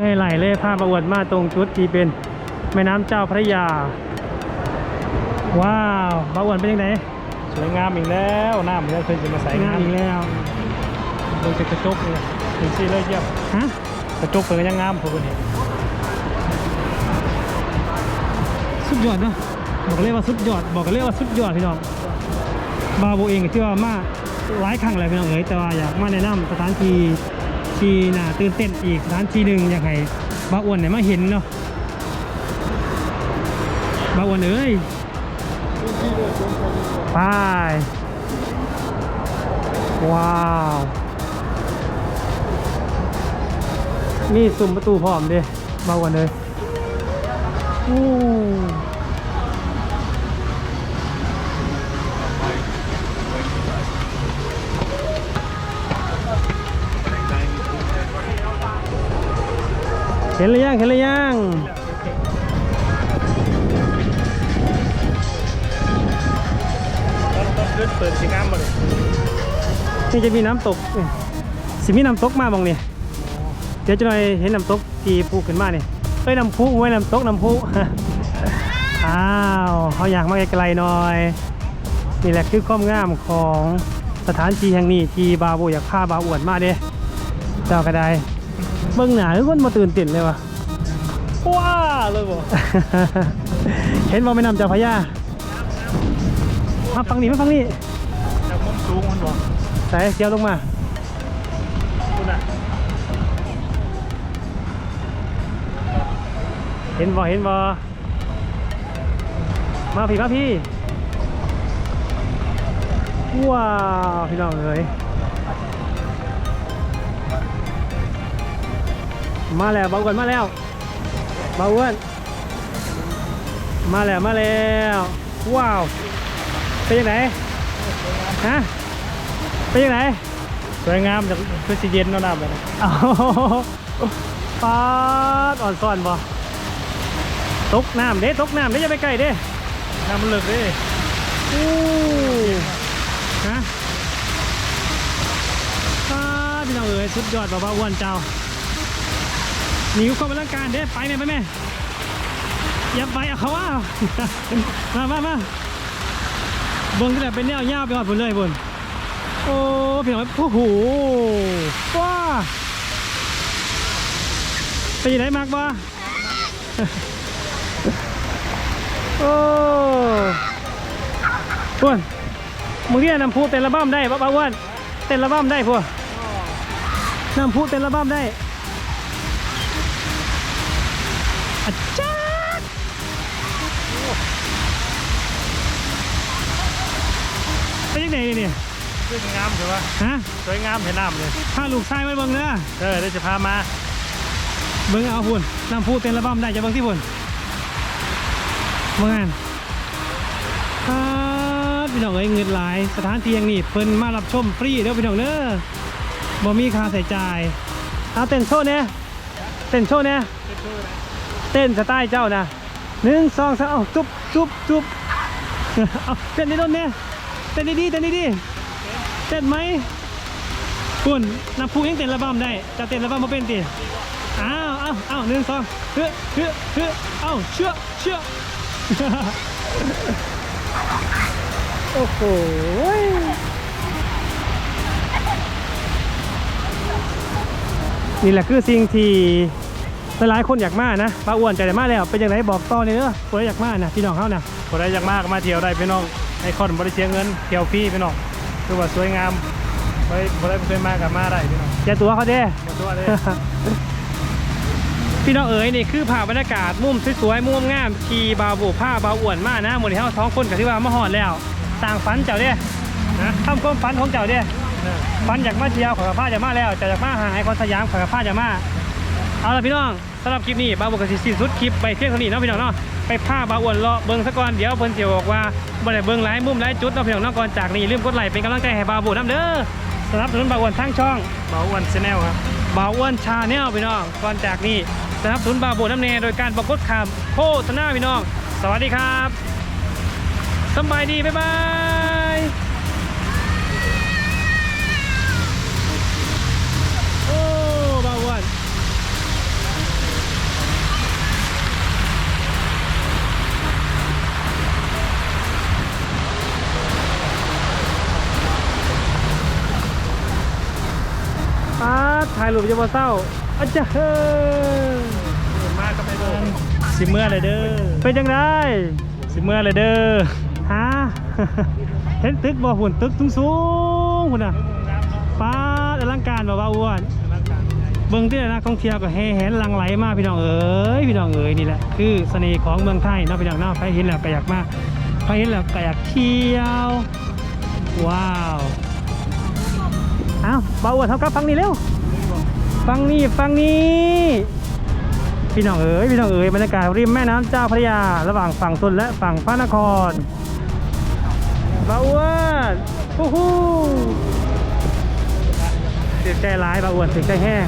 ให้ไหลเลยพาประอวดมาตรงจุดที่เป็นแม่น้ำเจ้าพระยา ว้าวประอวดเป็นยังไงสวยงามอีกแล้วน้ำเนี่ยเคยจะมาใส่งามอีกแล้วดูจากกระจกเลยเห็นสิเลยเยี่ยมฮะกระจกเป็นยังงามผมเห็นสุดยอดเนาะบอกเลยว่าสุดยอด บอกกันเลยว่าสุดยอดพี่น้องบาโบเองก็ที่ว่ามาหลายครั้งแล้วพี่น้องเอ๋ยแต่ว่าอยากมาแนะนำสถานที่ ที่น่าตื่นเต้นอีกสถานที่หนึ่งอยากให้บาอ้วนเนี่ยมาเห็นเนาะบาอ้วนเอ้ยไปว้าว มีสุ่มประตูพร้อมเด้บาอ้วนเลยโอ้ เห็นหรือยังเห็นหรือยังต้นต้นขึ้นเปิดสีงามหมดเลยนี่จะมีน้ำตกนี่สิมีน้ำตกมาบางนี่เดี๋ยวจะหน่อยเห็นน้ำตกที่พูขึ้นมานี่เอ้ยน้ำพุไว้ยน้ำตกน้ำพุอ้าวเขาอยากมาไกลๆหน่อยนี่แหละคือความงามของสถานที่แห่งนี้ที่บาโบอยากพาบาอวดมาเด้เจ้าก็ได้ เบื้องหน้าทุกคนมาตื่นเต้นเลยวะว้าเลยบ่ เห็นว่าไม่นำเจ้าพระยามาฟังนี่มาฟังนี่จากมุมสูงมันบอกใส่เจียวลงมาคุณน่ะเห็นบ่เห็นบ่มาพี่มาพี่ว้าวพี่น้องเลย มาแล้วเบาอ้วนมาแล้วเบาอ้วนมาแล้วมาแล้วว้าวเป็นยังไงฮะเป็นยังไงสวยงามจากคือสีเย็นนาะน้ำเลยนะเอาปาดอ่อนซ่อนบ่ตกน้ำเด้ตกน้ำเด้อย่าไปใกล้เด้น้ำมันเลิกเลยอู้ฮะปาดพี่น้องเอ๋ยสุดยอดบ่าวอ้วนเจ้า หนีความเป็นร่างการเด้ไปแม่ไปแม่อย่าไปเอาเขาว่า มามามาเบิ่งที่เป็นแนวยาวไปหอดบนเลยบนโอ้พี่น้องโอ้โหว้าไปอยู่ไหนมากบ่โอ้พวนมึงเรียกน้ำพุเต้นระบ้ำได้ปะป้าอ้วนเต้นระบ้ำได้พวกน้ำพุเต้นระบ้ำได้ นยังไงเนี่ยสวยงามใช่ปะฮะสวยงามเห็นน้ำเลยพาลูกชายมาเบิ่งเด้อเออได้จะพามา เบิ่งเอาพุ่นน้ำพุเต้นระบ้ำได้จะเบิ่งที่พุ่นเมื่องานอ่าพี่น้องเอ้ยเงินหลายสถานที่อย่างนี้เพิ่นมารับชมฟรีเด้อพี่น้องเด้อบ่มีค่าใส่จ่ายเอาเต้นโชว์เนี่ยเต้นโชว์เนี่ยเต้นสไตล์เจ้านะหนึ่งสองสามเอาจุ๊บจุ๊บจุ๊บเอาเต้นในต้นเนี่ยเต้นดีๆเต้นดีๆเต้นไหมคุณน้ำพุยังเต้นระบำได้จะเต้นระบำมาเป็นติอ้าวอ้าวอ้าวหนึ่งสองเฮ้อเฮ้อเฮ้อเอ้าเชื่อเชื่อโอ้โหนี่แหละคือสิ่งที่หลายๆคนอยากมานะป้าอ้วนใจได้มาแล้วเป็นอยังไงบอกต่อเนี่ยเด้อคนอยากมานะพี่น้องเขานะคนใดอยากมากมาเที่ยวได้พี่น้อง ไอคอนบริเชียเงินเที่ยวฟรีพี่น้องคือว่าสวยงามไปบ่ได้เคยมากับมาได้พี่น้องแกตัวเขาเด้เที่ยวตัวเลยพี่น้องเอ๋ยนี่คือภาพบรรยากาศมุมสวยๆมุมงามขี่บาวโบกผ้าบาวอ้วนมากนะหมดที่เขาท้องคนกับที่ว่ามาหอดแล้วต่างฝันเจ้าเด้นะทำความฝันของเจ้าเด้เออฝันอยากมาเที่ยวขอกับผ้าจะมาแล้วจะอยากมาหาไอคอนสยามขอกับผ้าจะมา เอาละพี่น้องสำหรับคลิปนี้บาวโบกสิสิ้นสุดคลิปไปเที่ยงเท่านี้เนาะพี่น้องเนาะไปผ้าบาวอ้วนเลาะเบิ้งซะก่อนเดี๋ยวเพิ่นเสียบอกว่าบ่ได้เบิ้งหลายมุมหลายจุดเนาะพี่น้องเนาะก่อนจากนี้อย่าลืมกดไลค์เป็นกำลังใจให้บาวโบน้ำเด้อสนับสนุนบาวอ้วนทั้งช่องเบาอ้วนชาแนลครับบ่าวอ้วนชาแนลพี่น้องก่อนจากนี้สนับสนุนบาวโบน้ำเนโดยการประกดคำโฆษณาพี่น้อง สวัสดีครับสำบายดีบ๊ายบายายรูปจะบ่เศร้าอาจจะเฮ้อมากก็ไม่โดนสิเมื่อเลยเด้อเป็นจังไดสิเมื่อเลยเด้อฮะเห็นตึกบ่หุ่นตึกสูงๆหุ่นน่ะป้าดอลังการบ่ว่าอ้วนเบิ่งที่นักท่องเที่ยวก็แห่แหนหลังไหลมาพี่น้องเอ๋ยพี่น้องเอ๋ยนี่แหละคือเสน่ห์ของเมืองไทยเนาะพี่น้องเนาะใครเห็นแล้วก็อยากมาใครเห็นแล้วก็อยากเที่ยวว้าว เอ้าเบาอ้วนเท่ากับฟังนี่เร็ว ฟังนี่ฟังนี่พี่น้องเอ๋ยพี่น้องเอ๋ยบรรยากาศริมแม่น้ำเจ้าพระยา ระหว่างฝั่งทนและฝั่งพระนครบาอ้วนฮู้ฮู้เสียใจร้ายบาอ้วนเสียใจแห้ง